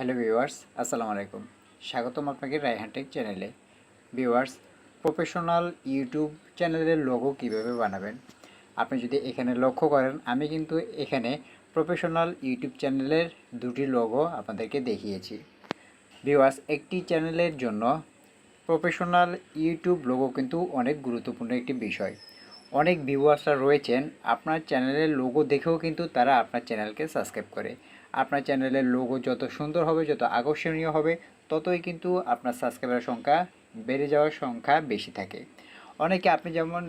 Hello viewers, আসসালামু আলাইকুম। স্বাগতম আপনাকে রায়হান টেক চ্যানেলে। ভিউয়ার্স, প্রফেশনাল ইউটিউব চ্যানেলের লোগো কীভাবে বানাবেন? আপনি যদি এখানে লক্ষ্য করেন, আমি কিন্তু এখানে প্রফেশনাল ইউটিউব চ্যানেলের দুটি লোগো আপনাদেরকে দেখিয়েছি। ভিউয়ার্স, একটি চ্যানেলের জন্য প্রফেশনাল ইউটিউব লোগো কিন্তু অনেক গুরুত্বপূর্ণ একটি বিষয়। অনেক ভিউয়ার্সরা রয়েছেন, আপনার চ্যানেলের লোগো দেখেও কিন্তু তারা আপনার চ্যানেলকে সাবস্ক্রাইব করে। আপনার চ্যানেলের লোগো যত সুন্দর হবে, যত আকর্ষণীয় হবে, ততই কিন্তু আপনার সাবস্ক্রাইবার সংখ্যা বেড়ে যাওয়ার সংখ্যা বেশি থাকে। অনেকে আপনি যেমন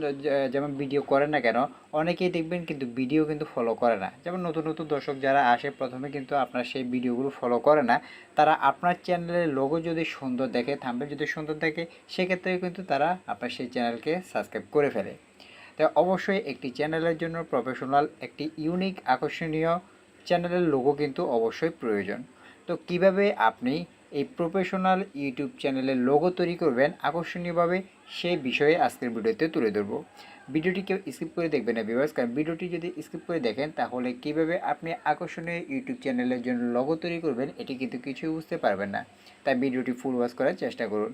যেমন ভিডিও করেন না কেন, অনেকেই দেখবেন কিন্তু ভিডিও কিন্তু ফলো করে না। যেমন নতুন নতুন দর্শক যারা আসে, প্রথমে কিন্তু আপনার সেই ভিডিওগুলো ফলো করে না, তারা আপনার চ্যানেলের লোগো যদি সুন্দর দেখে থাম্বেল যদি সুন্দর দেখে সেক্ষেত্রে কিন্তু তারা আপনার সেই চ্যানেলকে সাবস্ক্রাইব করে ফেলে। তাই অবশ্যই একটি চ্যানেলের জন্য প্রফেশনাল একটি ইউনিক আকর্ষণীয় চ্যানেলের লোগো কিন্তু অবশ্যই প্রয়োজন। তো কীভাবে আপনি এই প্রফেশনাল ইউটিউব চ্যানেলের লোগো তৈরি করবেন, আকর্ষণীয়ভাবে সেই বিষয়ে আজকের ভিডিওতে তুলে ধরবো। ভিডিওটি কেউ স্কিপ করে দেখবেন না বিভার্স কারণ ভিডিওটি যদি স্কিপ করে দেখেন, তাহলে কীভাবে আপনি আকর্ষণীয় ইউটিউব চ্যানেলের জন্য লোগো তৈরি করবেন, এটি কিন্তু কিছুই বুঝতে পারবেন না। তাই ভিডিওটি ফুল ওয়াচ করার চেষ্টা করুন।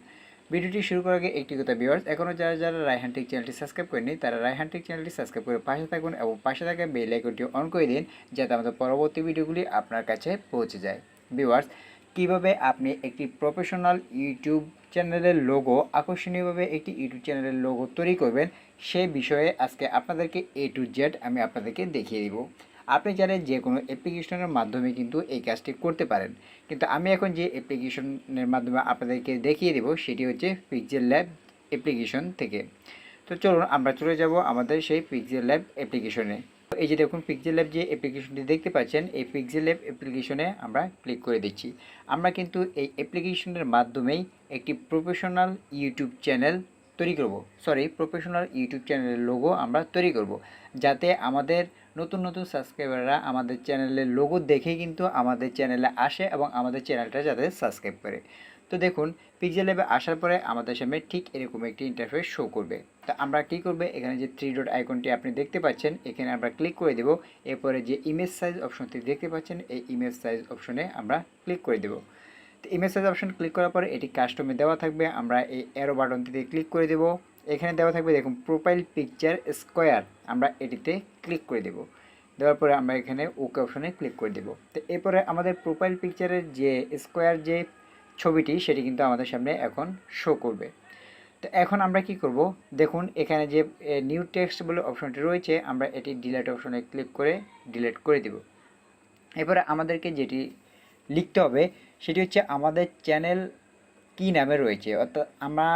ভিডিওটি শুরু করার আগে একটি কথা ভিউয়ার্স এখনও যারা যারা রায়হান্টিক চ্যানেলটি সাবস্ক্রাইব করেনি তারা রায়হান্টিক চ্যানেলটি সাবস্ক্রাইব করে পাশে থাকুন এবং পাশে থাকা বেল আইকনটি অন করে দিন, যাতে আমাদের পরবর্তী ভিডিওগুলি আপনার কাছে পৌঁছে যায়। ভিউয়ার্স কীভাবে আপনি একটি প্রফেশনাল ইউটিউব চ্যানেলের লোগো আকর্ষণীয়ভাবে একটি ইউটিউব চ্যানেলের লোগো তৈরি করবেন সেই বিষয়ে আজকে আপনাদেরকে এ টু জেড আমি আপনাদেরকে দেখিয়ে দিব। আপনি চাইলে যে কোনো অ্যাপ্লিকেশনের মাধ্যমে কিন্তু এই কাজটি করতে পারেন। কিন্তু আমি এখন যে অ্যাপ্লিকেশনের মাধ্যমে আপনাদেরকে দেখিয়ে দেব, সেটি হচ্ছে পিকজেল ল্যাব অ্যাপ্লিকেশন থেকে। তো চলুন আমরা চলে যাব আমাদের সেই পিকজেল ল্যাব অ্যাপ্লিকেশনে এই যে দেখুন পিকজেল ল্যাব যে অ্যাপ্লিকেশনটি দেখতে পাচ্ছেন, এই পিকজেল ল্যাব অ্যাপ্লিকেশনে আমরা ক্লিক করে দিচ্ছি। আমরা কিন্তু এই অ্যাপ্লিকেশনের মাধ্যমেই একটি প্রফেশনাল ইউটিউব চ্যানেল তৈরি করব। সরি প্রফেশনাল ইউটিউব চ্যানেলের লোগো আমরা তৈরি করব। যাতে আমাদের নতুন নতুন সাবস্ক্রাইবাররা আমাদের চ্যানেলের লোগো দেখেই কিন্তু আমাদের চ্যানেলে আসে এবং আমাদের চ্যানেলটা যাতে সাবস্ক্রাইব করে। তো দেখুন পিক্সেল ল্যাবে আসার পরে আমাদের সামনে ঠিক এরকম একটি ইন্টারফেস শো করবে। তো আমরা কী করবে? এখানে যে থ্রি ডট আইকনটি আপনি দেখতে পাচ্ছেন, এখানে আমরা ক্লিক করে দেব। এরপরে যে ইমেজ সাইজ অপশনটি দেখতে পাচ্ছেন, এই ইমেজ সাইজ অপশনে আমরা ক্লিক করে দেব। তো ইমেজ সাইজ অপশন ক্লিক করার পরে এটি কাস্টমে দেওয়া থাকবে। আমরা এই অ্যারো বাটনটিতে ক্লিক করে দেব। এখানে দেওয়া থাকবে, দেখুন প্রোফাইল পিকচার স্কোয়ার আমরা এটিতে ক্লিক করে দেব। দেওয়ার পরে আমরা এখানে ওকে অপশনে ক্লিক করে দেব। তো এরপরে আমাদের প্রোফাইল পিকচারের যে স্কোয়ার যে ছবিটি, সেটি কিন্তু আমাদের সামনে এখন শো করবে। তো এখন আমরা কি করব? দেখুন, এখানে যে নিউ টেক্সট বলে অপশনটি রয়েছে, আমরা এটি ডিলেট অপশনে ক্লিক করে ডিলেট করে দেব। এরপরে আমাদেরকে যেটি লিখতে হবে, সেটি হচ্ছে আমাদের চ্যানেল কি নামে রয়েছে? অর্থাৎ আমরা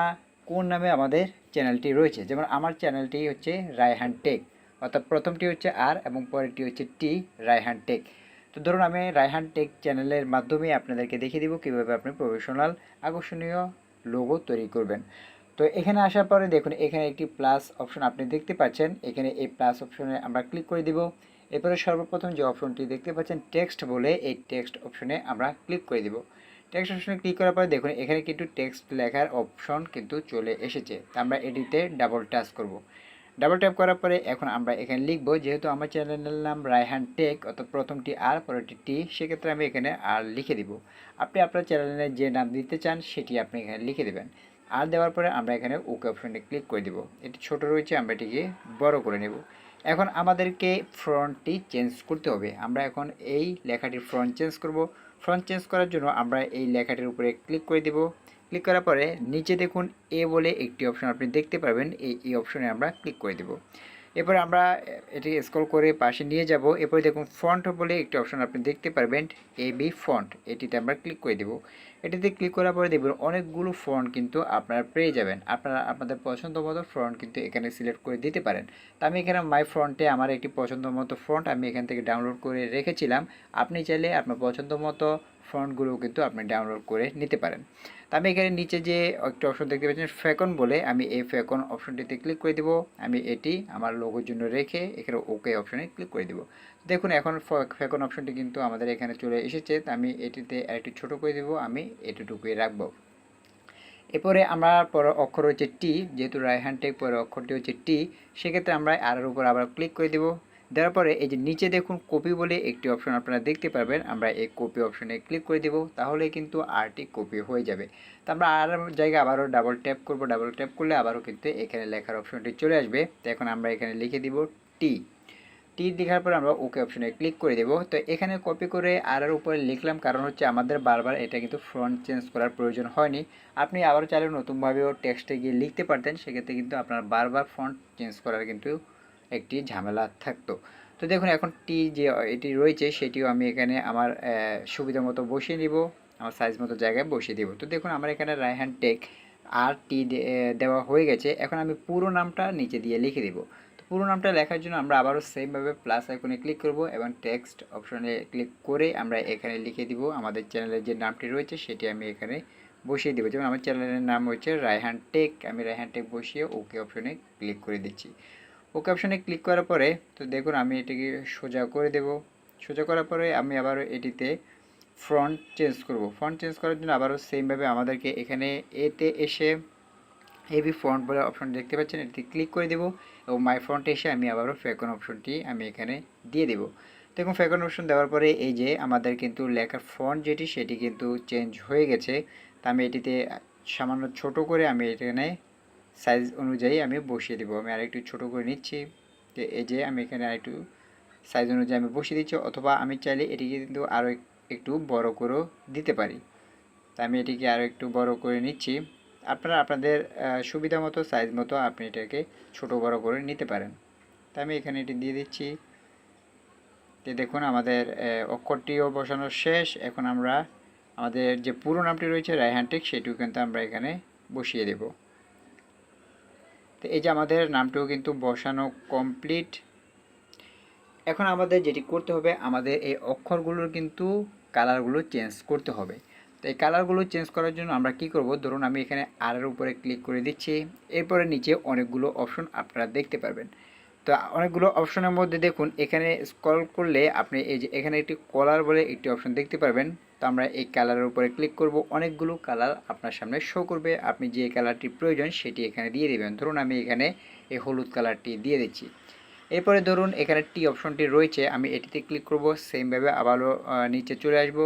কোন নামে আমাদের চ্যানেলটি রয়েছে। যেমন আমার চ্যানেলটি হচ্ছে রায়হান টেক, অর্থাৎ প্রথমটি হচ্ছে আর এবং পরেরটি হচ্ছে টি, রায়হান টেক। তো ধরুন আমি রায়হান টেক চ্যানেলের মাধ্যমে আপনাদেরকে দেখিয়ে দিব কীভাবে আপনি প্রফেশনাল আকর্ষণীয় লোগো তৈরি করবেন। তো এখানে আসার পরে দেখুন, এখানে একটি প্লাস অপশন আপনি দেখতে পাচ্ছেন। এখানে এই প্লাস অপশনে আমরা ক্লিক করে দিব। এরপরে সর্বপ্রথম যে অপশনটি দেখতে পাচ্ছেন টেক্সট বলে এই টেক্সট অপশনে আমরা ক্লিক করে দিব। টেক্সট অপশনে ক্লিক করার পরে দেখুন, এখানে কিন্তু টেক্সট লেখার অপশন কিন্তু চলে এসেছে। আমরা এটিতে ডাবল টাচ করব। ডাবল ট্যাপ করার পরে এখন আমরা এখানে লিখব, যেহেতু আমার চ্যানেলের নাম রায়হান টেক, অর্থাৎ প্রথমটি আর, পরেরটি টি, সেক্ষেত্রে আমি এখানে আর লিখে দিব। আপনি আপনার চ্যানেলে যে নাম দিতে চান, সেটি আপনি এখানে লিখে দেবেন। আর দেওয়ার পরে আমরা এখানে ওকে অপশনে ক্লিক করে দিব। এটি ছোট রয়েছে, আমরা এটিকে বড় করে নেব। এখন আমাদেরকে ফ্রন্টটি চেঞ্জ করতে হবে। আমরা এখন এই লেখাটির ফ্রন্ট চেঞ্জ করব। ফ্রন্ট চেঞ্জ করার জন্য আমরা এই লেখাটির উপরে ক্লিক করে দেব। ক্লিক করার পরে নিচে দেখুন এ বলে একটি অপশন আপনি দেখতে পাবেন এই এই অপশনে আমরা ক্লিক করে দেব। এরপর আমরা এটি স্ক্রল করে পাশে নিয়ে যাব। এরপরে দেখুন ফন্ট বলে একটি অপশন আপনি দেখতে পারবেন। এ বি ফন্ট এটিতে আমরা ক্লিক করে দেব। এটিতে ক্লিক করার পরে দেখবেন অনেকগুলো ফন্ট কিন্তু আপনারা পেয়ে যাবেন। আপনারা, আপনাদের পছন্দ মতো ফ্রন্ট কিন্তু এখানে সিলেক্ট করে দিতে পারেন। তো আমি এখানে মাই ফ্রন্টে আমার একটি পছন্দ মতো ফ্রন্ট আমি এখান থেকে ডাউনলোড করে রেখেছিলাম। আপনি চাইলে আপনার পছন্দ মতো ফ্রন্টগুলো কিন্তু আপনি ডাউনলোড করে নিতে পারেন। তো আমি এখানে নিচে যে একটা অপশন দেখতে পাচ্ছেন ফ্যাকন বলে, আমি এই ফ্যাকন অপশনটিতে ক্লিক করে দেবো। আমি এটি আমার লোগোর জন্য রেখে এখানে ওকে অপশনে ক্লিক করে দেবো। দেখুন, এখন ফ্যাকন অপশনটি কিন্তু আমাদের এখানে চলে এসেছে। আমি এটিতে আরেকটু ছোটো করে দেবো, আমি এটুকুই রাখব। এরপরে আমরা পর অক্ষর হচ্ছে টি যেহেতু রাইট হ্যান্ড টেক অক্ষরটি হচ্ছে টি সেক্ষেত্রে আমরা আর উপর আবার ক্লিক করে দেবো। দেওয়ার পরে এই যে নিচে দেখুন কপি বলে একটি অপশন আপনারা দেখতে পারবেন, আমরা এই কপি অপশনে ক্লিক করে দেব, তাহলে কিন্তু আরটি কপি হয়ে যাবে। তো আমরা আর জায়গায় আবারও ডাবল ট্যাপ করব ডাবল ট্যাপ করলে আবারও কিন্তু এখানে লেখার অপশনটি চলে আসবে। তো এখন আমরা এখানে লিখে দিব টি টি লেখার পর আমরা ওকে অপশনে ক্লিক করে দেব। তো এখানে কপি করে আর উপরে লিখলাম, কারণ হচ্ছে আমাদের বারবার এটা কিন্তু ফ্রন্ট চেঞ্জ করার প্রয়োজন হয়নি। আপনি আবার চাইলে নতুনভাবেও টেক্সটে গিয়ে লিখতে পারতেন, সেক্ষেত্রে কিন্তু আপনার বারবার ফন্ট চেঞ্জ করার কিন্তু একটি ঝামেলা থাকতো। তো দেখুন, এখন টি যে, এটি রয়েছে, সেটিও আমি এখানে আমার সুবিধা মতো বসিয়ে নিব, আমার সাইজ মতো জায়গায় বসিয়ে দেব। তো দেখুন, আমার এখানে রায়হান টেক আর টি দেওয়া হয়ে গেছে। এখন আমি পুরো নামটা নিচে দিয়ে লিখে দেব। পুরো নামটা লেখার জন্য আমরা আবারও সেমভাবে প্লাস আইকনে ক্লিক করব এবং টেক্সট অপশনে ক্লিক করে আমরা এখানে লিখে দিব আমাদের চ্যানেলের যে নামটি রয়েছে সেটি আমি এখানে বসিয়ে দেবো। যেমন আমার চ্যানেলের নাম হচ্ছে রায়হান টেক, আমি রায়হান টেক বসিয়ে ওকে অপশনে ক্লিক করে দিচ্ছি। ওকে অপশনে ক্লিক করার পরে তো দেখুন আমি এটিকে সোজা করে দেব। সোজা করার পরে আমি আবার এটিতে ফ্রন্ট চেঞ্জ করব। ফ্রন্ট চেঞ্জ করার জন্য আবারও সেমভাবে আমাদেরকে এখানে এতে এসে হেভি ফ্রন্ট বলে অপশন দেখতে পাচ্ছেন এটি ক্লিক করে দেবো এবং মাই ফ্রন্টে এসে আমি আবারও ফ্যাকন অপশনটি আমি এখানে দিয়ে দেবো। দেখুন ফ্যাকন অপশন দেওয়ার পরে এই যে আমাদের কিন্তু লেখার ফন্ট যেটি, সেটি কিন্তু চেঞ্জ হয়ে গেছে। তা আমি এটিতে সামান্য ছোট করে আমি এখানে সাইজ অনুযায়ী আমি বসিয়ে দেবো। আমি আরেকটু ছোট করে নিচ্ছি। তো এই যে আমি এখানে আরেকটু সাইজ অনুযায়ী আমি বসিয়ে দিচ্ছি, অথবা আমি চাইলে এটিকে কিন্তু আরও একটু বড় করেও দিতে পারি। তা আমি এটিকে আরও একটু বড় করে নিচ্ছি। আপনারা আপনাদের সুবিধা মতো সাইজ মতো আপনি এটাকে ছোট বড় করে নিতে পারেন। তা আমি এখানে এটি দিয়ে দিচ্ছি। তো দেখুন, আমাদের অক্ষরটিও বসানো শেষ। এখন আমরা আমাদের যে পুরো নামটি রয়েছে রায়হানটেক সেটিও কিন্তু আমরা এখানে বসিয়ে দেব। তো এই যে আমাদের নামটিও কিন্তু বসানো কমপ্লিট এখন আমাদের যেটি করতে হবে, আমাদের এই অক্ষরগুলোর কিন্তু কালারগুলো চেঞ্জ করতে হবে। তো এই কালারগুলো চেঞ্জ করার জন্য আমরা কি করব? ধরুন আমি এখানে আর এর উপরে ক্লিক করে দিচ্ছি। এরপরে নিচে অনেকগুলো অপশন আপনারা দেখতে পারবেন। তো অনেকগুলো অপশনের মধ্যে দেখুন, এখানে স্ক্রল করলে আপনি এই যে এখানে একটি কলার বলে একটি অপশন দেখতে পারবেন। তো আমরা এই কালারের উপরে ক্লিক করব। অনেকগুলো কালার আপনার সামনে শো করবে। আপনি যে কালারটি প্রয়োজন সেটি এখানে দিয়ে দেবেন। ধরুন আমি এখানে এই হলুদ কালারটি দিয়ে দিচ্ছি। এরপরে ধরুন এখানে টি অপশনটি রয়েছে। আমি এটিতে ক্লিক করব। সেমভাবে আবারও নিচে চলে আসব।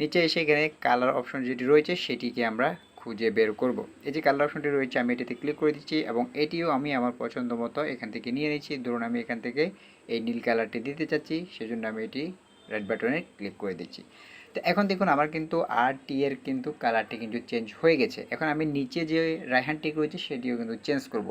নিচে এসে এখানে কালার অপশন যেটি রয়েছে সেটিকে আমরা খুঁজে বের করব। এই যে কালার অপশনটি রয়েছে, আমি এটিতে ক্লিক করে দিচ্ছি এবং এটিও আমি আমার পছন্দ মতো এখান থেকে নিয়ে নিচ্ছি। ধরুন আমি এখান থেকে এই নীল কালারটি দিতে চাচ্ছি, সেজন্য আমি এটি রেড বাটনে ক্লিক করে দিচ্ছি। তো এখন দেখুন, আমার কিন্তু আর টি এর কিন্তু কালারটি কিন্তু চেঞ্জ হয়ে গেছে। এখন আমি নিচে যে রায়হান টিক রয়েছে, সেটিও কিন্তু চেঞ্জ করব।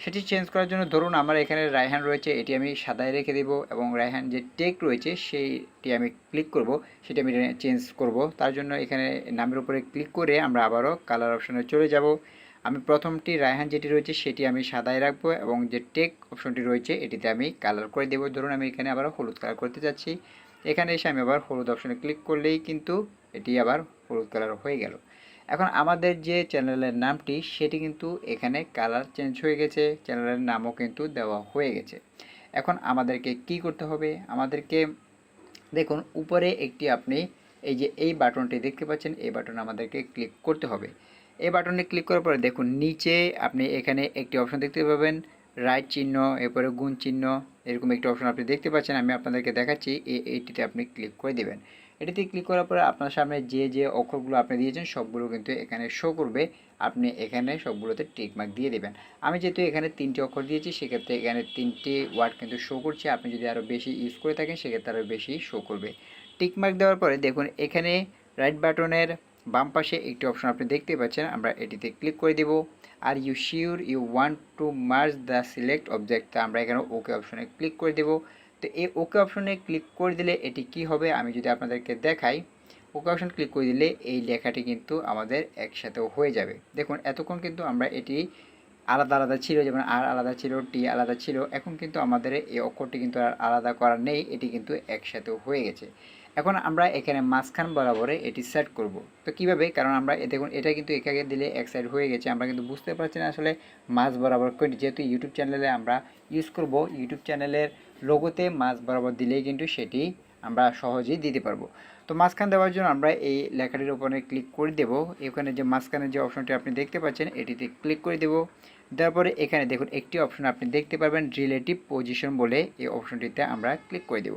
সেটি চেঞ্জ করার জন্য ধরুন আমার এখানে রায়হান রয়েছে, এটি আমি সাদায় রেখে দেব এবং রায়হান যে টেক রয়েছে সেইটি আমি ক্লিক করব, সেটি আমি চেঞ্জ করব। তার জন্য এখানে নামের উপরে ক্লিক করে আমরা আবারও কালার অপশনে চলে যাব। আমি প্রথমটি রায়হান যেটি রয়েছে সেটি আমি সাদায় রাখব এবং যে টেক অপশনটি রয়েছে এটিতে আমি কালার করে দেবো। ধরুন আমি এখানে আবার হলুদ কালার করতে যাচ্ছি এখানে এসে আমি আবার হলুদ অপশনে ক্লিক করলেই কিন্তু এটি আবার হলুদ কালার হয়ে গেল। এখন আমাদের যে চ্যানেলের নামটি, সেটি কিন্তু এখানে কালার চেঞ্জ হয়ে গেছে। চ্যানেলের নামও কিন্তু দেওয়া হয়ে গেছে। এখন আমাদেরকে কি করতে হবে? আমাদেরকে দেখুন, উপরে একটি আপনি এই যে এই বাটনটি দেখতে পাচ্ছেন, এই বাটনে আমাদেরকে ক্লিক করতে হবে। এই বাটনে ক্লিক করার পরে দেখুন, নিচে আপনি এখানে একটি অপশন দেখতে পাবেন রাইট চিহ্ন, এরপরে গুণ চিহ্ন, এরকম একটি অপশন আপনি দেখতে পাচ্ছেন। আমি আপনাদেরকে দেখাচ্ছি, এই এইটিতে আপনি ক্লিক করে দেবেন। এটিতে ক্লিক করার পরে আপনার সামনে যে যে অক্ষরগুলো আপনি দিয়েছেন, সবগুলো কিন্তু এখানে শো করবে। আপনি এখানে সবগুলোতে টিক মার্ক দিয়ে দেবেন। আমি যেহেতু এখানে তিনটি অক্ষর দিয়েছি, সেক্ষেত্রে এখানে তিনটি ওয়ার্ড কিন্তু শো করছে। আপনি যদি আরও বেশি ইউজ করে থাকেন, সেক্ষেত্রে আরও বেশি শো করবে। টিক মার্ক দেওয়ার পরে দেখুন, এখানে রাইট বাটনের বাম পাশে একটি অপশন আপনি দেখতে পাচ্ছেন। আমরা এটিতে ক্লিক করে দেব। আর you sure you want two merge the select object আমরা এখানে ওকে অপশনে ক্লিক করে দেব। তো এই ওকে অপশনে ক্লিক করে দিলে এটি কি হবে? আমি যদি আপনাদেরকে দেখাই ওকে অপশন ক্লিক করে দিলে এই লেখাটি কিন্তু আমাদের একসাথে হয়ে যাবে। দেখুন, এতক্ষণ কিন্তু আমরা এটি আলাদা আলাদা ছিল, যেমন আর আলাদা ছিল, টি আলাদা ছিল। এখন কিন্তু আমাদের এই অক্ষরটি কিন্তু আর আলাদা করা নেই, এটি কিন্তু একসাথে হয়ে গেছে। এখন আমরা এখানে মাঝখান বরাবরে এটি সেট করব। তো কীভাবে? কারণ আমরা দেখুন, এটা কিন্তু একাকে দিলে এক সাইড হয়ে গেছে, আমরা কিন্তু বুঝতে পারছি না আসলে মাঝ বরাবর কোনটি যেহেতু ইউটিউব চ্যানেলে আমরা ইউজ করব ইউটিউব চ্যানেলের লোগোতে মাঝ বরাবর দিলেই কিন্তু সেটি আমরা সহজেই দিতে পারব। তো মাঝখান দেওয়ার জন্য আমরা এই লেখাটির ওপরে ক্লিক করে দেব। এখানে যে মাঝখানে যে অপশনটি আপনি দেখতে পাচ্ছেন, এটিতে ক্লিক করে দেব। দেওয়ার পরে এখানে দেখুন, একটি অপশন আপনি দেখতে পারবেন রিলেটিভ পজিশন বলে এই অপশনটিতে আমরা ক্লিক করে দেব।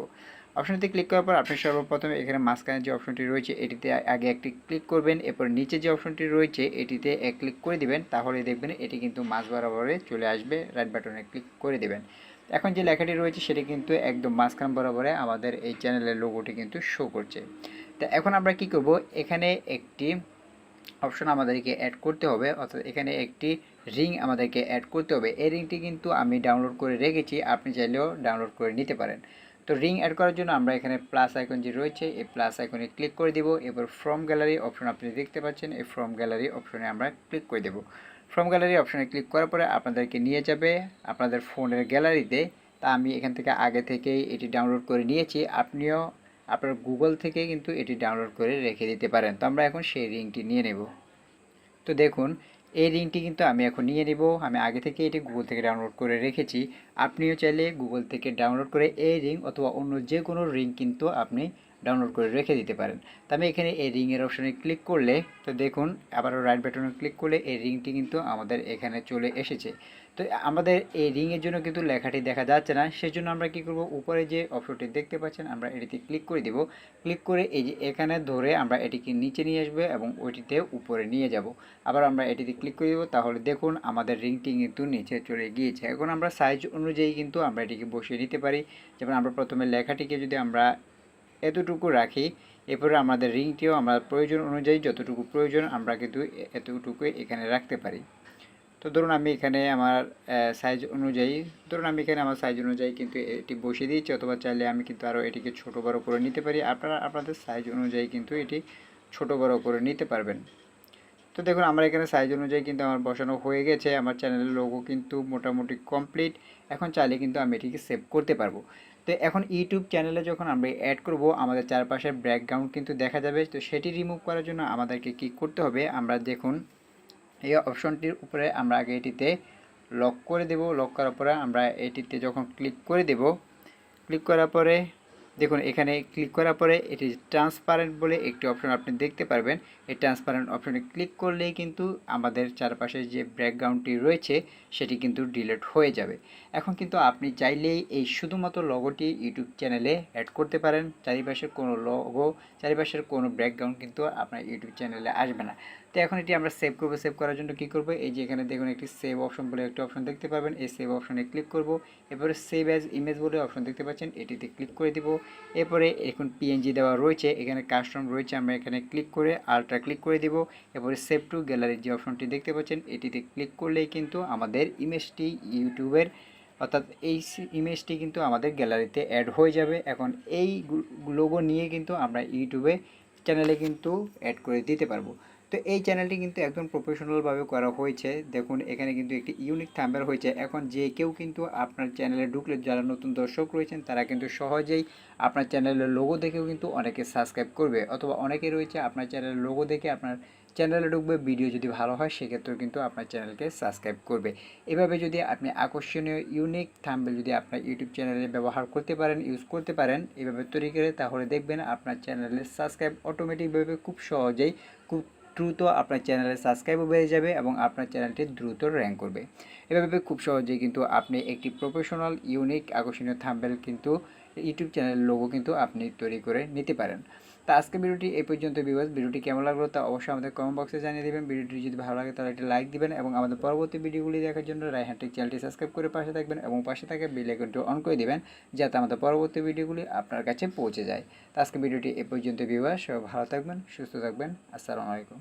অপশনটিতে ক্লিক করার পর আপনি সর্বপ্রথম এখানে মাঝখানে যে অপশনটি রয়েছে, এটিতে আগে একটি ক্লিক করবেন, এরপর নিচে যে অপশনটি রয়েছে, এটিতে এক ক্লিক করে দিবেন, তাহলে দেখবেন এটি কিন্তু মাঝ বরাবরে চলে আসবে রাইট বাটনে ক্লিক করে দিবেন। এখন যে লেখাটি রয়েছে, সেটি কিন্তু একদম মাঝখান বরাবরে আমাদের এই চ্যানেলের লোগোটি কিন্তু শো করছে। তো এখন আমরা কি করব? এখানে একটি অপশন আমাদেরকে অ্যাড করতে হবে, অর্থাৎ এখানে একটি রিং আমাদেরকে অ্যাড করতে হবে। এই রিংটি কিন্তু আমি ডাউনলোড করে রেখেছি, আপনি চাইলেও ডাউনলোড করে নিতে পারেন। তো রিং অ্যাড করার জন্য আমরা এখানে প্লাস আইকন যে রয়েছে, এই প্লাস আইকনে ক্লিক করে দিব। এবার ফ্রম গ্যালারি অপশন আপনি দেখতে পাচ্ছেন, এই ফ্রম গ্যালারি অপশনে আমরা ক্লিক করে দেব। ফ্রম গ্যালারি অপশনে ক্লিক করার পরে আপনাদেরকে নিয়ে যাবে আপনাদের ফোনের গ্যালারিতে তা আমি এখান থেকে আগে থেকেই এটি ডাউনলোড করে নিয়েছি। আপনিও আপনার গুগল থেকে কিন্তু এটি ডাউনলোড করে রেখে দিতে পারেন। তো আমরা এখন সেই রিংটি নিয়ে নেব। তো দেখুন এই লিঙ্কটি কিন্তু আমি এখন নিয়ে নেব। আমি আগে থেকে এটি গুগল থেকে ডাউনলোড করে রেখেছি। আপনিও চাইলে গুগল থেকে ডাউনলোড করে এই রিং অথবা অন্য যে কোনো রিং কিন্তু আপনি ডাউনলোড করে রেখে দিতে পারেন। তো আমি এখানে এই রিংয়ের অপশানে ক্লিক করলে, তো দেখুন, আবারও রাইট বাটনে ক্লিক করলে এই রিংটি কিন্তু আমাদের এখানে চলে এসেছে। তো আমাদের এই রিংয়ের জন্য কিন্তু লেখাটি দেখা যাচ্ছে না। সেজন্য আমরা কি করব? উপরে যে অপশনটি দেখতে পাচ্ছেন, আমরা এটিতে ক্লিক করে দেব। ক্লিক করে এই যে এখানে ধরে আমরা এটিকে নিচে নিয়ে আসবে এবং ওইটিতে উপরে নিয়ে যাব। আবার আমরা এটিতে ক্লিক করে দেবো। তাহলে দেখুন, আমাদের রিংটি কিন্তু নিচে চলে গিয়েছে। এখন আমরা সাইজ অনুযায়ী কিন্তু আমরা এটিকে বসিয়ে নিতে পারি। যেমন আমরা প্রথমে লেখাটিকে যদি আমরা এতটুকু রাখি। এরপরে আমাদের রিংটিও আমরা প্রয়োজন অনুযায়ী যতটুকু প্রয়োজন আমরা কিন্তু এতটুকু এখানে রাখতে পারি। তো ধরুন আমি এখানে আমার সাইজ অনুযায়ী, ধরুন আমি এখানে আমার সাইজ অনুযায়ী কিন্তু এটি বসিয়ে দিয়েছি, অথবা চাইলে আমি কিন্তু আরও এটিকে ছোট বড় করে নিতে পারি। আপনারা, আপনাদের সাইজ অনুযায়ী কিন্তু এটি ছোট বড় করে নিতে পারবেন। তো দেখুন, আমার এখানে সাইজ অনুযায়ী কিন্তু আমার বসানো হয়ে গেছে। আমার চ্যানেলের লোগো কিন্তু মোটামুটি কমপ্লিট এখন চাইলে কিন্তু আমি এটিকে সেভ করতে পারব। তো এখন ইউটিউব চ্যানেলে যখন আমরা অ্যাড করব, আমাদের চারপাশের ব্যাকগ্রাউন্ড কিন্তু দেখা যাবে। তো সেটি রিমুভ করার জন্য আমাদেরকে কি করতে হবে? আমরা দেখুন, এই অপশনটির উপরে আমরা আগে এটিতে লক করে দেব। লক করার পরে আমরা এটিতে যখন ক্লিক করে দেব ক্লিক করার পরে দেখুন, এখানে ক্লিক করার পরে এটি ট্রান্সপারেন্ট বলে একটি অপশন আপনি দেখতে পারবেন। এই ট্রান্সপারেন্ট অপশনে ক্লিক করলেই কিন্তু আমাদের চারপাশে যে ব্যাকগ্রাউন্ডটি রয়েছে, সেটি কিন্তু ডিলিট হয়ে যাবে। এখন কিন্তু আপনি চাইলেই এই শুধুমাত্র লগোটি ইউটিউব চ্যানেলে অ্যাড করতে পারেন। চারিপাশের কোনো লগো চারিপাশের কোনো ব্যাকগ্রাউন্ড কিন্তু আপনার ইউটিউব চ্যানেলে আসবে না। তো এখন এটি আমরা সেভ করব। সেভ করার জন্য কী করব? এই যে এখানে দেখুন একটি সেভ অপশন বলে একটি অপশন দেখতে পাবেন। এই সেভ অপশনে ক্লিক করব। এরপরে সেভ অ্যাজ ইমেজ বলে অপশন দেখতে পাচ্ছেন। এটিতে ক্লিক করে দিব। এরপরে এখন পিএনজি দেওয়া রয়েছে। এখানে কাস্টম রয়েছে। আমরা এখানে ক্লিক করে আলট্রা ক্লিক করে দিব। এরপরে সেভ টু গ্যালারির যে অপশনটি দেখতে পাচ্ছেন, এটিতে ক্লিক করলেই কিন্তু আমাদের ইমেজটি ইউটিউবের অর্থাৎ এই ইমেজটি কিন্তু আমাদের গ্যালারিতে অ্যাড হয়ে যাবে। এখন এই লোগো নিয়ে কিন্তু আমরা ইউটিউবে চ্যানেলে কিন্তু অ্যাড করে দিতে পারব। তো এই চ্যানেলটি কিন্তু একদম প্রফেশনালভাবে করা হয়েছে। দেখুন, এখানে কিন্তু একটি ইউনিক থাম্বেল হয়েছে। এখন যে কেউ কিন্তু আপনার চ্যানেলে ঢুকলে, যারা নতুন দর্শক রয়েছেন, তারা কিন্তু সহজেই আপনার চ্যানেলের লোগো দেখেও কিন্তু অনেকে সাবস্ক্রাইব করবে অথবা অনেকে রয়েছে আপনার চ্যানেলের লোগো দেখে আপনার চ্যানেলে ঢুকবে ভিডিও যদি ভালো হয়, সেক্ষেত্রেও কিন্তু আপনার চ্যানেলকে সাবস্ক্রাইব করবে। এভাবে যদি আপনি আকর্ষণীয় ইউনিক থাম্বেল যদি আপনার ইউটিউব চ্যানেলে ব্যবহার করতে পারেন ইউজ করতে পারেন, এভাবে তৈরি করে, তাহলে দেখবেন আপনার চ্যানেলের সাবস্ক্রাইব অটোমেটিকভাবে খুব সহজেই, খুব দ্রুত আপনার চ্যানেলের সাবস্ক্রাইবও বেড়ে যাবে এবং আপনার চ্যানেলটি দ্রুত র্যাঙ্ক করবে। এভাবে খুব সহজেই কিন্তু আপনি একটি প্রফেশনাল ইউনিক আকর্ষণীয় থাম্বেল কিন্তু ইউটিউব চ্যানেলের লোগো কিন্তু আপনি তৈরি করে নিতে পারেন। তা আজকে ভিডিওটি এই পর্যন্ত বিবাস ভিডিওটি কেমন লাগল তা অবশ্যই আমাদের কমেন্ট বক্সে জানিয়ে দেবেন। ভিডিওটি যদি ভালো লাগে তাহলে একটি লাইক দিবেন এবং আমাদের পরবর্তী ভিডিওগুলি দেখার জন্য রাইহান্টেক চ্যানেলটি সাবস্ক্রাইব করে পাশে থাকবেন এবং পাশে থাকা বেল আইকনটি অন করে দেবেন যাতে আমাদের পরবর্তী ভিডিওগুলি আপনার কাছে পৌঁছে যায়। তো আজকে ভিডিওটি এ পর্যন্ত বিবাস সবাই ভালো থাকবেন, সুস্থ থাকবেন। আসসালামু আলাইকুম।